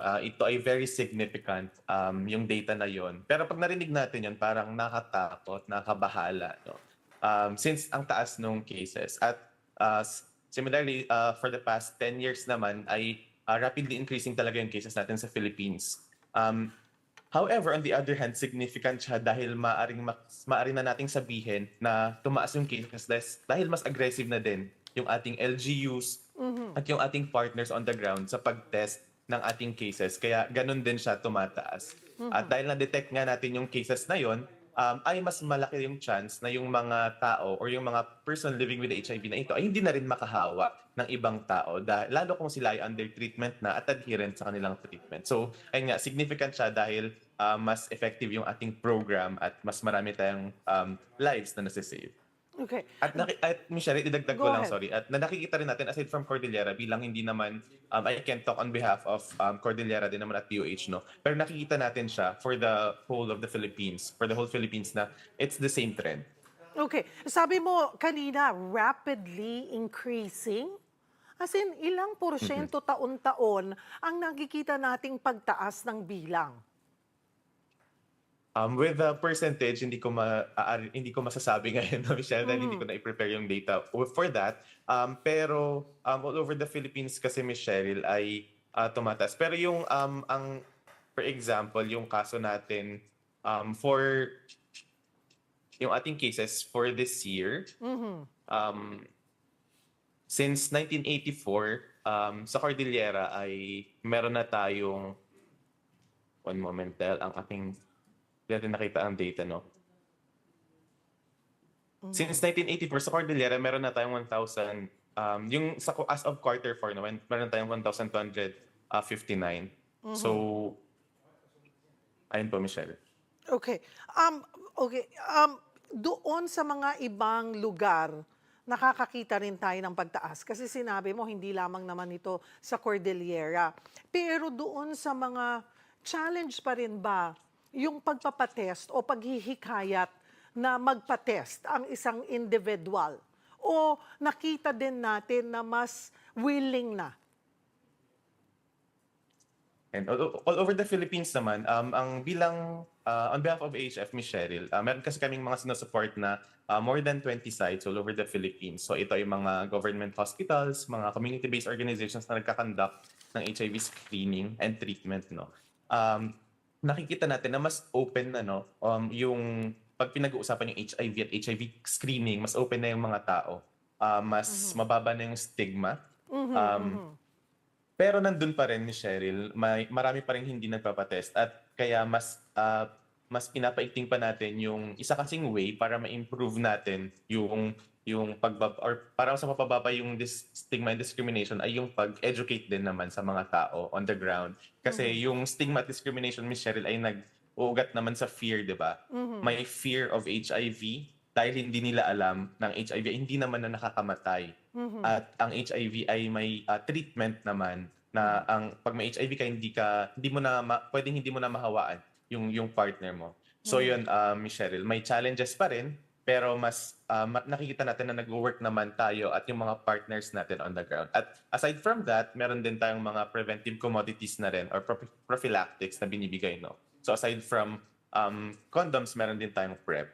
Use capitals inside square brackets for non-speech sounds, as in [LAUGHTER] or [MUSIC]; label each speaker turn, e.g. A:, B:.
A: ah, ito ay very significant um, yung data na yon. Pero pag narinig natin yon, parang nakatakot, nakabahala. No? Um, since ang taas nung cases at s- similarly uh, for the past 10 years naman ay ah, rapidly increasing talaga yung cases natin sa Philippines. Um, However, on the other hand, significant siya dahil maaring, maaring na nating sabihin na tumaas yung cases dahil- dahil mas aggressive na din yung ating LGUs at yung ating partners on the ground sa pag-test ng ating cases. Kaya ganun din siya tumataas. At dahil na-detect nga natin yung cases na yon, um, ay mas malaki yung chance na yung mga tao or yung mga person living with HIV na ito ay hindi na rin makahawa ng ibang tao. Da, lalo kung sila ay under treatment na at adherent sa kanilang treatment. So, ayun nga, significant siya dahil uh, mas effective yung ating program at mas marami tayong um, lives na nasisave.
B: Okay.
A: At, naki- at Michelle, idagdag ko
B: Go
A: lang,
B: ahead.
A: sorry. At na nakikita rin natin, aside from Cordillera, bilang hindi naman, um, I can talk on behalf of um, Cordillera din naman at DOH, no? Pero nakikita natin siya for the whole of the Philippines, for the whole Philippines na it's the same trend.
B: Okay. Sabi mo kanina, rapidly increasing? As in, ilang porsyento taon-taon ang nakikita nating pagtaas ng bilang?
A: Um, with the percentage, hindi ko ma aari- hindi ko masasabi [LAUGHS] ngayon, no, Michelle, dahil hindi ko na-prepare yung data for that. Um, pero um, all over the Philippines kasi, Michelle, ay ah, tumataas. Pero yung, um, ang, for example, yung kaso natin um, for yung ating cases for this year, um, since 1984, um, sa Cordillera ay meron na tayong one moment dahil ang aking natin nakita ang data, no? Since 1984, sa Cordillera, meron na tayong 1,000, um, yung sa, as of quarter 4, no, meron tayong 1,259. So, ayun po, Michelle.
B: Okay. Um, okay. Um, doon sa mga ibang lugar, nakakakita rin tayo ng pagtaas. Kasi sinabi mo, hindi lamang naman ito sa Cordillera. Pero doon sa mga challenge pa rin ba yung pagpapatest o paghihikayat na magpatest ang isang individual? O nakita din natin na mas willing na?
A: And all, over the Philippines naman, um, ang bilang, uh, on behalf of AHF, Miss Cheryl, uh, meron kasi kaming mga sinusupport na uh, more than 20 sites all over the Philippines. So ito ay mga government hospitals, mga community-based organizations na nagkakandak ng HIV screening and treatment. No? Um, nakikita natin na mas open na no, um, yung pag pinag-uusapan yung HIV at HIV screening, mas open na yung mga tao. Uh, mas mababa na yung stigma. Um, pero nandun pa rin ni Cheryl, may, marami pa rin hindi nagpapatest at kaya mas ah, mas pinapaigting pa natin yung isa kasing way para ma-improve natin yung yung pagbab or para sa mapababa yung dis- stigma and discrimination ay yung pag-educate din naman sa mga tao on the ground. Kasi yung stigma at discrimination, Miss Cheryl, ay nag-uugat naman sa fear, di ba? May fear of HIV dahil hindi nila alam ng HIV ay hindi naman na nakakamatay. At ang HIV ay may ah, treatment naman na ang pag may HIV ka hindi ka hindi mo na ma, pwedeng hindi mo na mahawaan yung yung partner mo. So yun uh, Miss Cheryl, may challenges pa rin pero mas ah, ma- nakikita natin na nag-work naman tayo at yung mga partners natin on the ground. At aside from that, meron din tayong mga preventive commodities na rin or prophy- prophylactics na binibigay no. So aside from um, condoms, meron din tayong PrEP.